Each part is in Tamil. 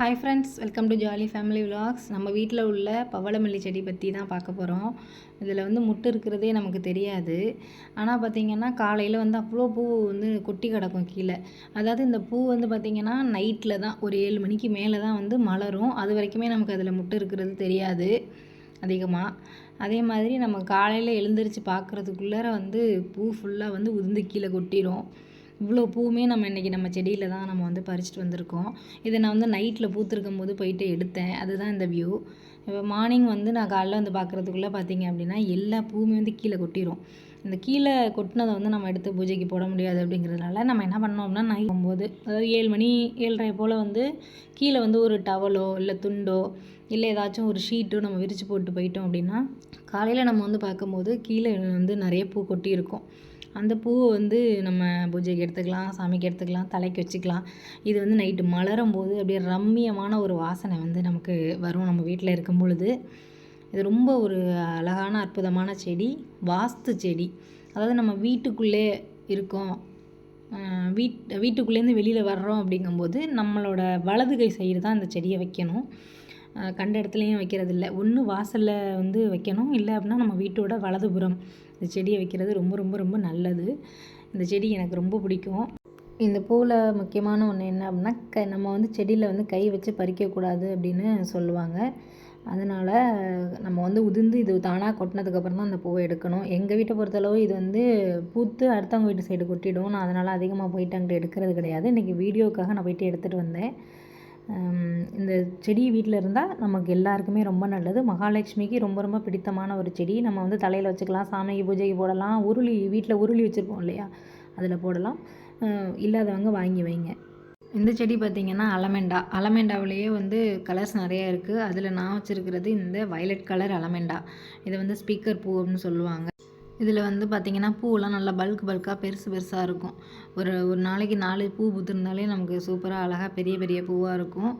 Hi friends welcome to jolly family vlogs நம்ம வீட்டில் உள்ள பவளமல்லி செடி பற்றி தான் பார்க்க போகிறோம் இதில் வந்து முட்டு இருக்கிறதே நமக்கு தெரியாது. ஆனால் பார்த்திங்கன்னா காலையில் வந்து அவ்வளோ பூ வந்து கொட்டி கிடக்கும் கீழே. அதாவது இந்த பூ வந்து பார்த்திங்கன்னா நைட்டில் தான் ஒரு ஏழு மணிக்கு மேலே தான் வந்து மலரும். அது வரைக்குமே நமக்கு அதில் முட்டு இருக்கிறது தெரியாது அதிகமாக அதே மாதிரி நம்ம காலையில் எழுந்திரிச்சு பார்க்குறதுக்குள்ளார வந்து பூ ஃபுல்லாக வந்து உதிர்ந்து கீழே கொட்டிடும் இவ்வளோ பூவுமே நம்ம இன்றைக்கி நம்ம செடியில் தான் நம்ம வந்து பறிச்சுட்டு வந்திருக்கோம். இதை நான் வந்து நைட்டில் பூத்திருக்கும் போது போயிட்டு எடுத்தேன். அதுதான் இந்த வியூ இப்போ மார்னிங் வந்து நான் காலைல வந்து பார்க்குறதுக்குள்ளே பார்த்தீங்க அப்படின்னா எல்லா பூவுமே வந்து கீழே கொட்டிடும் இந்த கீழே கொட்டினதை வந்து நம்ம எடுத்து பூஜைக்கு போட முடியாது அப்படிங்கிறதுனால நம்ம என்ன பண்ணோம் அப்படின்னா நைட் போகும்போது அதாவது ஏழு மணி ஏழரை போல் வந்து கீழே வந்து ஒரு டவலோ இல்லை துண்டோ இல்லை ஏதாச்சும் ஒரு ஷீட்டோ நம்ம விரித்து போட்டு போயிட்டோம் அப்படின்னா காலையில் நம்ம வந்து பார்க்கும்போது கீழே வந்து நிறைய பூ கொட்டி இருக்கும் அந்த பூவை வந்து நம்ம பூஜைக்கு எடுத்துக்கலாம் சாமிக்கு எடுத்துக்கலாம் தலைக்கு வச்சுக்கலாம். இது வந்து நைட்டு மலரும் போது அப்படியே ரம்மியமான ஒரு வாசனை வந்து நமக்கு வரும் நம்ம வீட்டில் இருக்கும் பொழுது. இது ரொம்ப ஒரு அழகான அற்புதமான செடி. வாஸ்து செடி. அதாவது நம்ம வீட்டுக்குள்ளே இருக்கோம். வீட் வீட்டுக்குள்ளேருந்து வெளியில் வர்றோம் அப்படிங்கும்போது நம்மளோட வலது கை சைடு தான் இந்த செடியை வைக்கணும். கண்ட இடத்துலையும் வைக்கிறது இல்லை ஒன்று வாசலில் வந்து வைக்கணும். இல்லை அப்படின்னா நம்ம வீட்டோட வலதுபுறம் இந்த செடியை வைக்கிறது ரொம்ப ரொம்ப ரொம்ப நல்லது. இந்த செடி எனக்கு ரொம்ப பிடிக்கும். இந்த பூவில் முக்கியமான ஒன்று என்ன அப்படின்னா க நம்ம வந்து செடியில் வந்து கை வச்சு பறிக்கக்கூடாது அப்படின்னு சொல்லுவாங்க. அதனால் நம்ம வந்து உதிர்ந்து இது தானாக கொட்டினதுக்கப்புறம் தான் அந்த பூவை எடுக்கணும். எங்கள் வீட்டை பொறுத்தளவு இது வந்து பூத்து அடுத்தவங்க வீட்டு சைடு கொட்டிடும். நான் அதனால் அதிகமாக போயிட்டு அங்கிட்டு எடுக்கிறது கிடையாது. இன்றைக்கி வீடியோக்காக நான் போயிட்டு எடுத்துகிட்டு வந்தேன். இந்த செடி வீட்டில் இருந்தால் நமக்கு எல்லாருக்குமே ரொம்ப நல்லது. மகாலட்சுமிக்கு ரொம்ப ரொம்ப பிடித்தமான ஒரு செடி. நம்ம வந்து தலையில் வச்சுக்கலாம் சாமிக்கு பூஜைக்கு போடலாம் உருளி வீட்டில் உருளி வச்சுருப்போம் இல்லையா? அதில் போடலாம். இல்லாதவங்க வாங்கி வைங்க. இந்த செடி பார்த்திங்கன்னா அலமெண்டா. அலமெண்டாவிலேயே வந்து கலர்ஸ் நிறையா இருக்குது அதில் நான் வச்சுருக்கிறது இந்த வயலட் கலர் அலமெண்டா. இதை வந்து ஸ்பீக்கர் பூ அப்படின்னு சொல்லுவாங்க. இதில் வந்து பார்த்திங்கன்னா பூவெலாம் நல்லா பல்க் பல்காக பெருசு பெருசாக இருக்கும். ஒரு ஒரு நாளைக்கு நாலு பூ பூத்துருந்தாலே நமக்கு சூப்பராக அழகாக பெரிய பெரிய பூவாக இருக்கும்.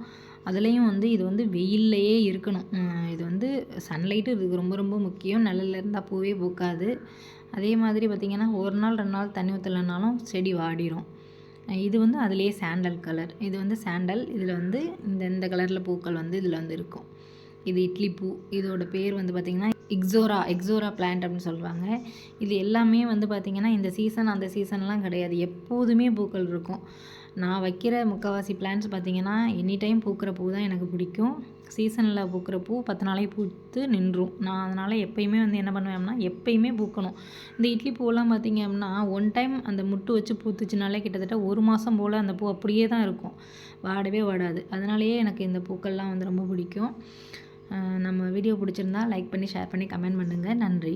அதுலேயும் வந்து இது வந்து வெயில்லையே இருக்கணும். இது வந்து சன்லைட்டு இதுக்கு ரொம்ப ரொம்ப முக்கியம். நிழல்ல இருந்தால் பூவே பூக்காது. அதே மாதிரி பார்த்திங்கன்னா ஒரு நாள் ரெண்டு நாள் தண்ணி ஊற்றலைனாலும் செடி வாடிடும் இது வந்து அதுலேயே சாண்டல் கலர் இது வந்து சாண்டல் இதில் வந்து இந்த இந்த கலரில் பூக்கள் வந்து இதில் வந்து இருக்கும். இது இட்லி பூ இதோட பேர் வந்து பார்த்திங்கன்னா எக்ஸோரா எக்ஸோரா பிளான்ட் அப்படின்னு சொல்லுவாங்க இது எல்லாமே வந்து பார்த்திங்கன்னா இந்த சீசன் அந்த சீசன்லாம் கிடையாது. எப்போதுமே பூக்கள் இருக்கும். நான் வைக்கிற முக்கால்வாசி பிளான்ஸ் பார்த்திங்கன்னா எனி டைம் பூக்கிற பூ தான் எனக்கு பிடிக்கும். சீசனில் பூக்கிற பூ பத்து நாளைக்கு பூத்து நின்றும். நான் அதனால் எப்போயுமே வந்து என்ன பண்ணுவேன் அப்படின்னா எப்போயுமே பூக்கணும். இந்த இட்லி பூவெல்லாம் பார்த்திங்க அப்படின்னா ஒன் டைம் அந்த முட்டு வச்சு பூத்துச்சுனாலே கிட்டத்தட்ட ஒரு மாதம் போல் அந்த பூ அப்படியே தான் இருக்கும். வாடவே வாடாது. அதனாலேயே எனக்கு இந்த பூக்கள்லாம் வந்து ரொம்ப பிடிக்கும். நம்ம வீடியோ பிடிச்சிருந்தா லைக் பண்ணி ஷேர் பண்ணி கமெண்ட் பண்ணுங்கள் நன்றி.